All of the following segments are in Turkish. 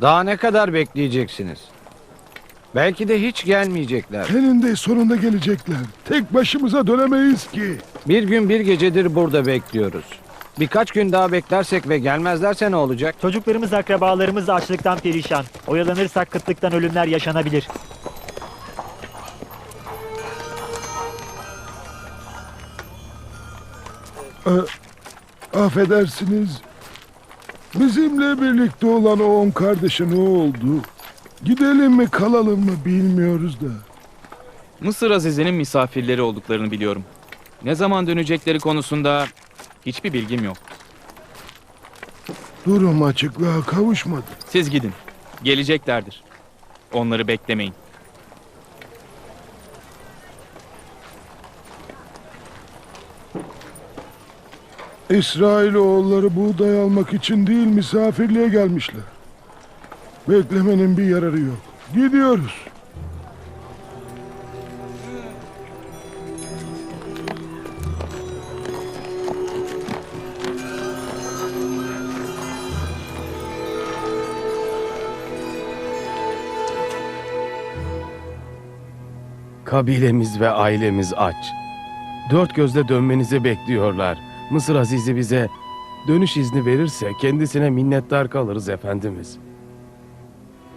Daha ne kadar bekleyeceksiniz? Belki de hiç gelmeyecekler. Eninde sonunda gelecekler. Tek başımıza dönemeyiz ki. Bir gün bir gecedir burada bekliyoruz. Birkaç gün daha beklersek ve gelmezlerse ne olacak? Çocuklarımız, akrabalarımız açlıktan perişan. Oyalanırsak kıtlıktan ölümler yaşanabilir. Affedersiniz. Bizimle birlikte olan o on kardeşe ne oldu? Gidelim mi kalalım mı bilmiyoruz da. Mısır Azize'nin misafirleri olduklarını biliyorum. Ne zaman dönecekleri konusunda hiçbir bilgim yok. Durum açıklığa kavuşmadı. Siz gidin. Geleceklerdir. Onları beklemeyin. İsrailoğulları buğday almak için değil misafirliğe gelmişler. Beklemenin bir yararı yok. Gidiyoruz. Kabilemiz ve ailemiz aç. Dört gözle dönmenizi bekliyorlar. Mısır Azizi bize dönüş izni verirse kendisine minnettar kalırız efendimiz.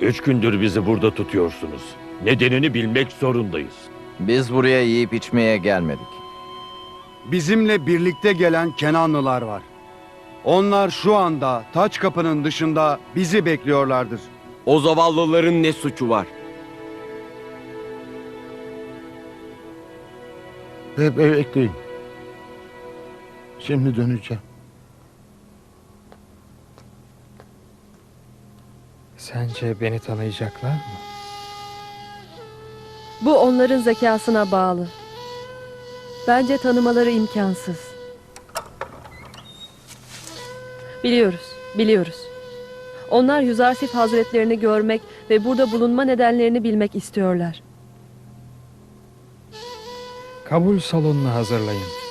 Üç gündür bizi burada tutuyorsunuz. Nedenini bilmek zorundayız. Biz buraya yiyip içmeye gelmedik. Bizimle birlikte gelen Kenanlılar var. Onlar şu anda taç kapının dışında bizi bekliyorlardır. O zavallıların ne suçu var? Hep bekleyin. Şimdi döneceğim. Sence beni tanıyacaklar mı? Bu onların zekasına bağlı. Bence tanımaları imkansız. Biliyoruz, biliyoruz. Onlar Yüzarsif Hazretlerini görmek ve burada bulunma nedenlerini bilmek istiyorlar. Kabul salonunu hazırlayın.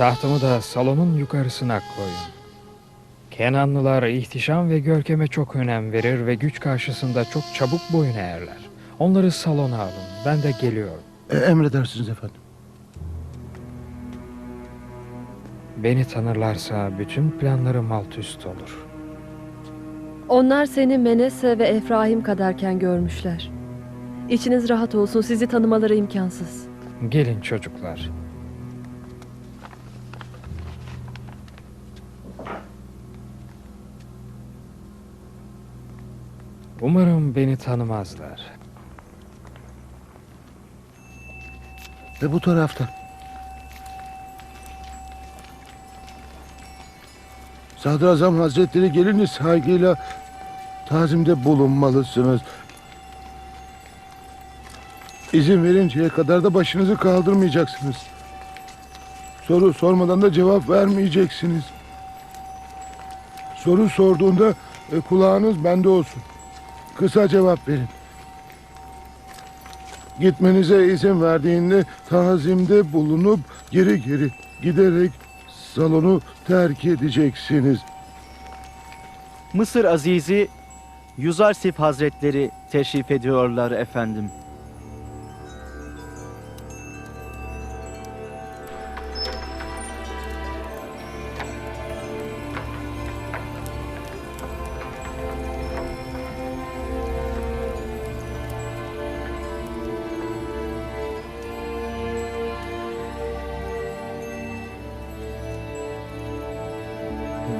Tahtımı da salonun yukarısına koyun. Kenanlılar ihtişam ve görkeme çok önem verir ve güç karşısında çok çabuk boyun eğerler. Onları salona alın. Ben de geliyorum. E, emredersiniz efendim. Beni tanırlarsa bütün planlarım alt üst olur. Onlar seni Menese ve Efraim kadarken görmüşler. İçiniz rahat olsun, sizi tanımaları imkansız. Gelin çocuklar. Umarım beni tanımazlar. Ve bu taraftan. Sadrazam Hazretleri geliniz saygıyla tazimde bulunmalısınız. İzin verinceye kadar da başınızı kaldırmayacaksınız. Soru sormadan da cevap vermeyeceksiniz. Soru sorduğunda e, kulağınız bende olsun. Kısa cevap verin. Gitmenize izin verdiğinde tazimde bulunup geri geri giderek salonu terk edeceksiniz. Mısır Azizi Yüzarsif Hazretleri teşrif ediyorlar efendim.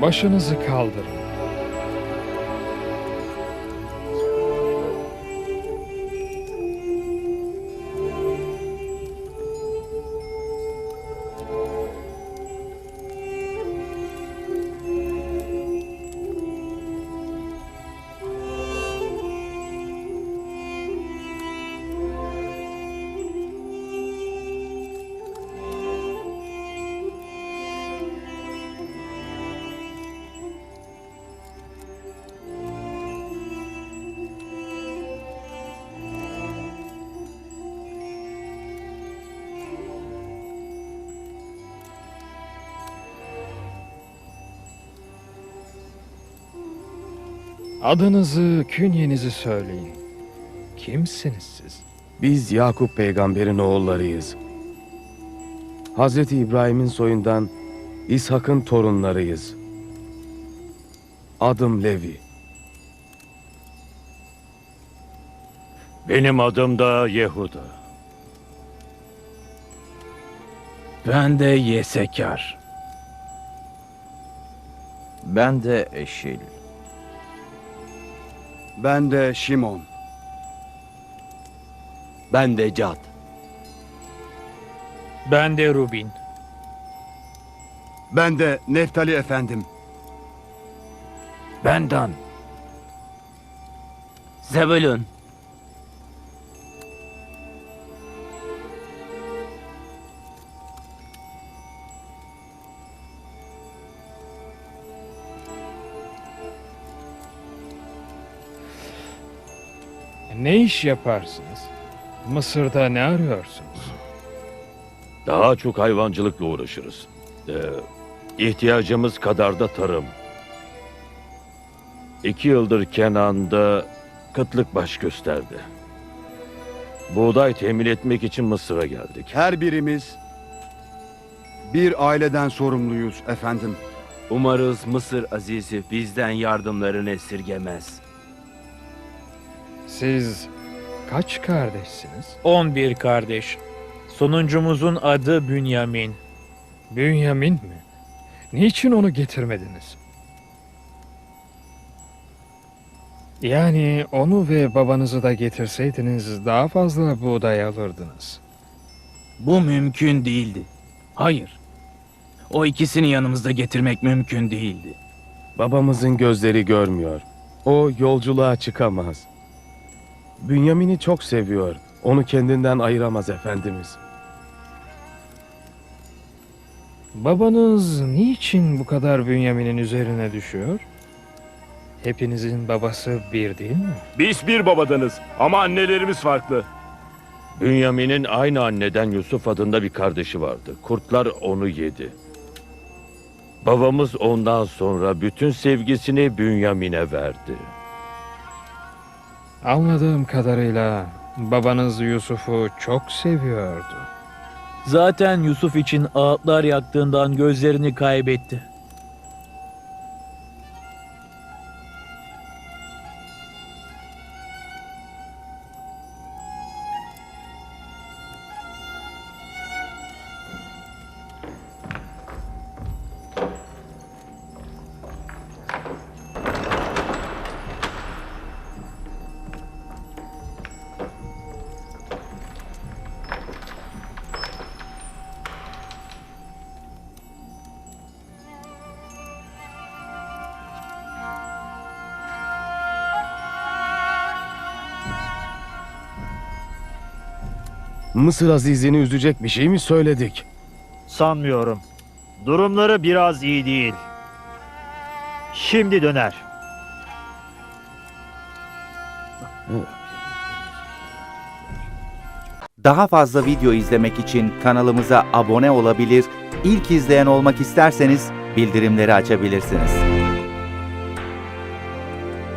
Başınızı kaldırın. Adınızı, künyenizi söyleyin. Kimsiniz siz? Biz Yakup peygamberin oğullarıyız. Hazreti İbrahim'in soyundan İshak'ın torunlarıyız. Adım Levi. Benim adım da Yehuda. Ben de Yesekar. Ben de Eşil. Ben de Şimon. Ben de Cad. Ben de Rubin. Ben de Neftali efendim. Ben Dan. Zebulun. Ne iş yaparsınız? Mısır'da ne arıyorsunuz? Daha çok hayvancılıkla uğraşırız. Ee, ihtiyacımız kadar da tarım. İki yıldır Kenan'da kıtlık baş gösterdi. Buğday temin etmek için Mısır'a geldik. Her birimiz bir aileden sorumluyuz efendim. Umarız Mısır Azizi bizden yardımlarını esirgemez. Siz kaç kardeşsiniz? 11 kardeş. Sonuncumuzun adı Bünyamin. Bünyamin mi? Niçin onu getirmediniz? Yani onu ve babanızı da getirseydiniz daha fazla buğday alırdınız. Bu mümkün değildi. Hayır. O ikisini yanımızda getirmek mümkün değildi. Babamızın gözleri görmüyor. O yolculuğa çıkamaz. Bünyamin'i çok seviyor. Onu kendinden ayıramaz efendimiz. Babanız niçin bu kadar Bünyamin'in üzerine düşüyor? Hepinizin babası bir değil mi? Biz bir babadanız ama annelerimiz farklı. Bünyamin'in aynı anneden Yusuf adında bir kardeşi vardı. Kurtlar onu yedi. Babamız ondan sonra bütün sevgisini Bünyamin'e verdi. Anladığım kadarıyla babanız Yusuf'u çok seviyordu. Zaten Yusuf için ağıtlar yaktığından gözlerini kaybetti. Mısır Azizini üzecek bir şey mi söyledik? Sanmıyorum. Durumları biraz iyi değil. Şimdi döner. Daha fazla video izlemek için kanalımıza abone olabilir, ilk izleyen olmak isterseniz bildirimleri açabilirsiniz.